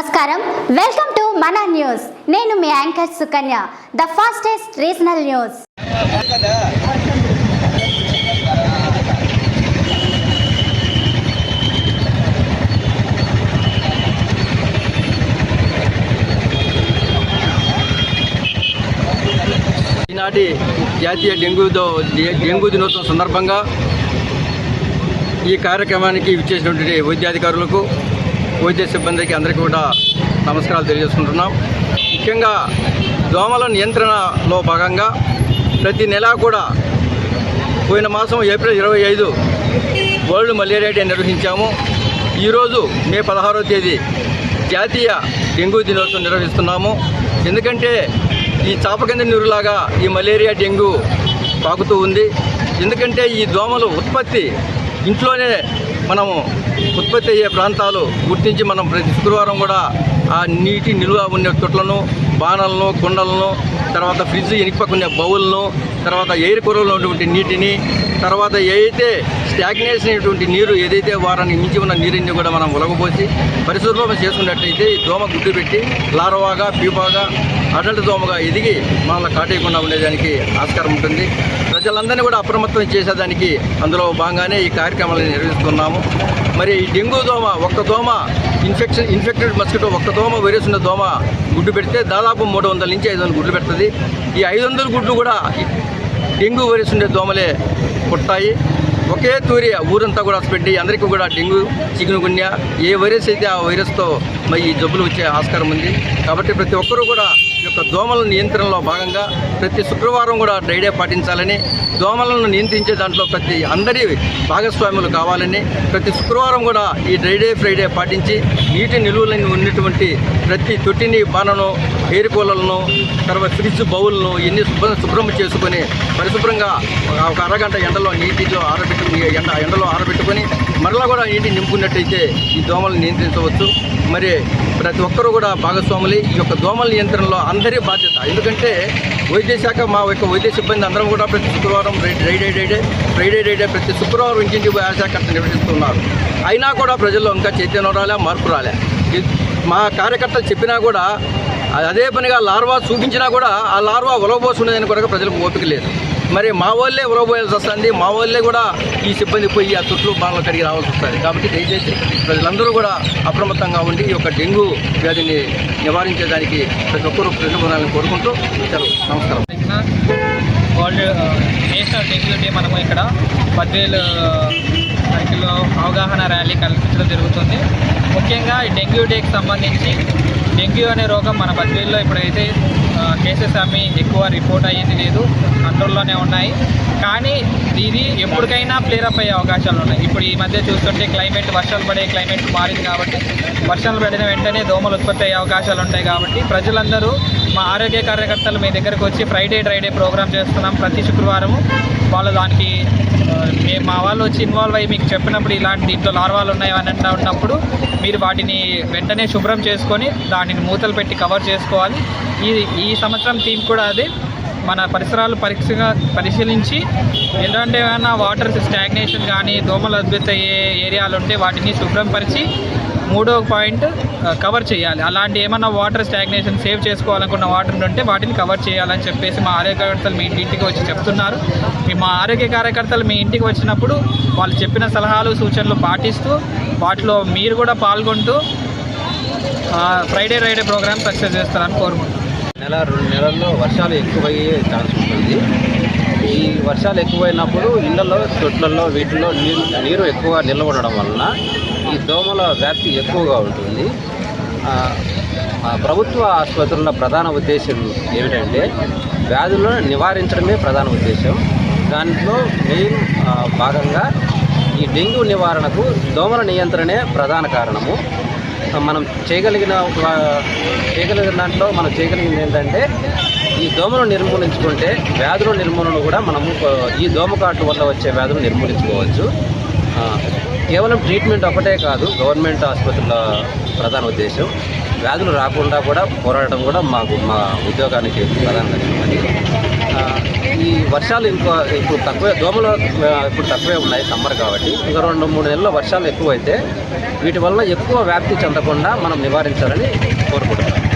నమస్కారం. Welcome to మన news నేను మీ anchor Sukanya the fastest regional news ఈనాటి జాతీయ డెంగ్యూ డెంగ్యూ దినోత్సవం సందర్భంగా ఈ కార్యక్రమానికి ఇచ్చేసినటువంటి వైద్యాధికారులకు వైద్య సిబ్బందికి అందరికీ కూడా నమస్కారాలు తెలియజేసుకుంటున్నాం. ముఖ్యంగా దోమల నియంత్రణలో భాగంగా ప్రతి నెల కూడా పోయిన మాసం ఏప్రిల్ ఇరవై ఐదు వరల్డ్ మలేరియా డే నిర్వహించాము. ఈరోజు మే పదహారవ తేదీ జాతీయ డెంగ్యూ దినోత్సవం నిర్వహిస్తున్నాము. ఎందుకంటే ఈ చాప కింద నీరులాగా ఈ మలేరియా డెంగ్యూ పాకుతూ ఉంది. ఎందుకంటే ఈ దోమలు ఉత్పత్తి ఇంట్లోనే మనము ఉత్పత్తి అయ్యే ప్రాంతాలు గుర్తించి మనం ప్రతి శుక్రవారం కూడా ఆ నీటి నిల్వ ఉండే తొట్లను బాణలను కుండలను తర్వాత ఫ్రిడ్జ్ ఇనుపకునే బౌల్ను తర్వాత ఎయిర్ కూరలో ఉన్నటువంటి నీటిని తర్వాత ఏదైతే స్టాగ్నేషన్ అయినటువంటి నీరు ఏదైతే వారానికి మించి ఉన్న నీరుని కూడా మనం ఒలగపోసి పరిశుభ్రం చేసుకున్నట్టయితే ఈ దోమ గుడ్డు పెట్టి లారవాగా పీపాగా అడల్ట్ దోమగా ఎదిగి మనల్ని కాటేయకుండా ఉండేదానికి ఆస్కారం ఉంటుంది. ప్రజలందరినీ కూడా అప్రమత్తం చేసేదానికి అందులో భాగంగానే ఈ కార్యక్రమాలను నిర్వహిస్తున్నాము. మరి ఈ డెంగ్యూ దోమ ఒక్క దోమ ఇన్ఫెక్షన్ ఇన్ఫెక్టెడ్ మస్కిటో ఒక్క దోమ వైరస్ ఉన్న దోమ గుడ్డు పెడితే దాదాపు మూడు వందల నుంచి ఐదు వందల గుడ్లు పెడుతుంది. ఈ ఐదు వందల గుడ్లు కూడా డెంగ్యూ వైరస్ ఉండే దోమలే పుట్టాయి. ఒకే తూరి ఊరంతా కూడా పెట్టి అందరికీ కూడా డెంగ్యూ చికెన్ ఏ వైరస్ అయితే ఆ వైరస్తో మరి ఈ జబ్బులు వచ్చే ఆస్కారం ఉంది. కాబట్టి ప్రతి ఒక్కరూ కూడా యొక్క దోమల నియంత్రణలో భాగంగా ప్రతి శుక్రవారం కూడా డ్రైడే పాటించాలని దోమలను నియంత్రించే దాంట్లో ప్రతి అందరి భాగస్వాములు కావాలని ప్రతి శుక్రవారం కూడా ఈ డ్రైడే ఫ్రైడే పాటించి నీటి నిలువలని ఉన్నటువంటి ప్రతి తొట్టిని బాణను ఎయిర్ కూలర్లను తర్వాత ఫ్రిడ్జ్ బౌల్ను ఇన్ని శుభ్రం శుభ్రం చేసుకొని పరిశుభ్రంగా ఒక అరగంట ఎండలో నీటిలో ఆరబెట్టు ఎండ ఎండలో ఆరబెట్టుకొని మరలా కూడా నీటిని నింపుకున్నట్టయితే ఈ దోమలను నియంత్రించవచ్చు. మరి ప్రతి ఒక్కరూ కూడా భాగస్వాములు ఈ యొక్క దోమల నియంత్రణలో అందరి బాధ్యత. ఎందుకంటే వైద్య శాఖ మా యొక్క వైద్య సిబ్బంది అందరం కూడా ప్రతి శుక్రవారం రైడే డైడే ఫ్రైడే డైడే ప్రతి శుక్రవారం ఇంటింటి పోయి శాఖ కర్త నిర్వహిస్తున్నారు. అయినా కూడా ప్రజల్లో ఇంకా చైతన్యం రాలే మార్పు రాలే. మా కార్యకర్తలు చెప్పినా కూడా అదే పనిగా లార్వా చూపించినా కూడా ఆ లార్వా ఉలవబోసుకునేదని కూడా ప్రజలకు ఓపిక లేదు. మరి మా వాళ్ళే ఉరబోయాల్సి వస్తుంది. మా వాళ్ళే కూడా ఈ సిబ్బంది పోయి ఆ చుట్టూ బాణలు కడిగి రావాల్సి వస్తుంది. కాబట్టి దయచేసి ప్రజలందరూ కూడా అప్రమత్తంగా ఉండి ఈ యొక్క డెంగ్యూ వ్యాధిని నివారించేదానికి ప్రతి ఒక్కరూ ప్రతిభాలను కోరుకుంటూ సెలవు. నమస్కారం. వరల్డ్ నేషనల్ డెంగ్యూ డే మనము ఇక్కడ బద్వేలు సర్కిల్లో అవగాహన ర్యాలీ కల్పించడం జరుగుతుంది. ముఖ్యంగా ఈ డెంగ్యూ డేకి సంబంధించి డెంగ్యూ అనే రోగం మన బద్వేల్లో ఇప్పుడైతే కేసెస్ అమ్మి ఎక్కువ రిపోర్ట్ అయ్యేది లేదు. కంట్రోల్లోనే ఉన్నాయి. కానీ ఇది ఎప్పటికైనా ప్లేరప్ అయ్యే అవకాశాలు ఉన్నాయి. ఇప్పుడు ఈ మధ్య చూస్తుంటే క్లైమేట్ వర్షాలు పడే క్లైమేట్ మారింది కాబట్టి వర్షాలు పడిన వెంటనే దోమలు ఉత్పత్తి అయ్యే అవకాశాలు ఉంటాయి కాబట్టి ప్రజలందరూ మా ఆరోగ్య కార్యకర్తలు మీ దగ్గరకు వచ్చి ఫ్రైడే డ్రైడే ప్రోగ్రామ్ చేస్తున్నాం. ప్రతి శుక్రవారము వాళ్ళు దానికి మేము మా వాళ్ళు వచ్చి ఇన్వాల్వ్ అయ్యి మీకు చెప్పినప్పుడు ఇలాంటి దీంట్లో లార్వాలు ఉన్నాయి అని ఉన్నప్పుడు మీరు వాటిని వెంటనే శుభ్రం చేసుకొని దానిని మూతలు పెట్టి కవర్ చేసుకోవాలి. ఈ ఈ సంవత్సరం థీమ్ కూడా అదే. మన పరిసరాలు పరీక్షగా పరిశీలించి ఎలాంటి ఏమైనా వాటర్ స్టాగ్నేషన్ కానీ దోమలు అద్భుత అయ్యే ఏరియాలు ఉంటే వాటిని శుభ్రం పరిచి మూడో పాయింట్ కవర్ చేయాలి. అలాంటి ఏమైనా వాటర్ స్టాగ్నేషన్ సేవ్ చేసుకోవాలనుకున్న వాటర్ ఉంటే వాటిని కవర్ చేయాలని చెప్పేసి మా ఆరోగ్య కార్యకర్తలు మీ ఇంటికి వచ్చి చెప్తున్నారు. మా ఆరోగ్య కార్యకర్తలు మీ ఇంటికి వచ్చినప్పుడు వాళ్ళు చెప్పిన సలహాలు సూచనలు పాటిస్తూ వాటిలో మీరు కూడా పాల్గొంటూ ఫ్రైడే రైడే ప్రోగ్రామ్ సక్సెస్ చేస్తారని కోరుకుంటున్నాను నెల రెండు నెలల్లో వర్షాలు ఎక్కువయ్యే ఛాన్స్ ఉంటుంది. ఈ వర్షాలు ఎక్కువైనప్పుడు ఇళ్ళలో తొట్లలో వీటిల్లో నీరు నీరు ఎక్కువగా నిల్వ ఉండడం వలన ఈ దోమల వ్యాప్తి ఎక్కువగా ఉంటుంది. ప్రభుత్వ ఆసుపత్రుల ప్రధాన ఉద్దేశం ఏమిటంటే వ్యాధులను నివారించడమే ప్రధాన ఉద్దేశం. దాంట్లో మెయిన్ భాగంగా ఈ డెంగ్యూ నివారణకు దోమల నియంత్రణే ప్రధాన కారణము. మనం చేయగలిగిన చేయగలిగిన దాంట్లో మనం చేయగలిగింది ఏంటంటే ఈ దోమను నిర్మూలించుకుంటే వ్యాధుల నిర్మూలన కూడా మనము ఈ దోమకాటు వల్ల వచ్చే వ్యాధులు నిర్మూలించుకోవచ్చు. కేవలం ట్రీట్మెంట్ ఒకటే కాదు గవర్నమెంట్ ఆసుపత్రుల ప్రధాన ఉద్దేశం. వ్యాధులు రాకుండా కూడా పోరాడటం కూడా మాకు మా ఉద్యోగానికి ప్రధాన లక్ష్యం ఈ వర్షాలు ఇంకో ఇప్పుడు తక్కువే దోమలు ఇప్పుడు తక్కువే ఉన్నాయి సమ్మర్ కాబట్టి. ఇంకా రెండు మూడు నెలల్లో వర్షాలు ఎక్కువైతే వీటి వల్ల ఎక్కువ వ్యాప్తి చెందకుండా మనం నివారించాలని కోరుకుంటున్నాం.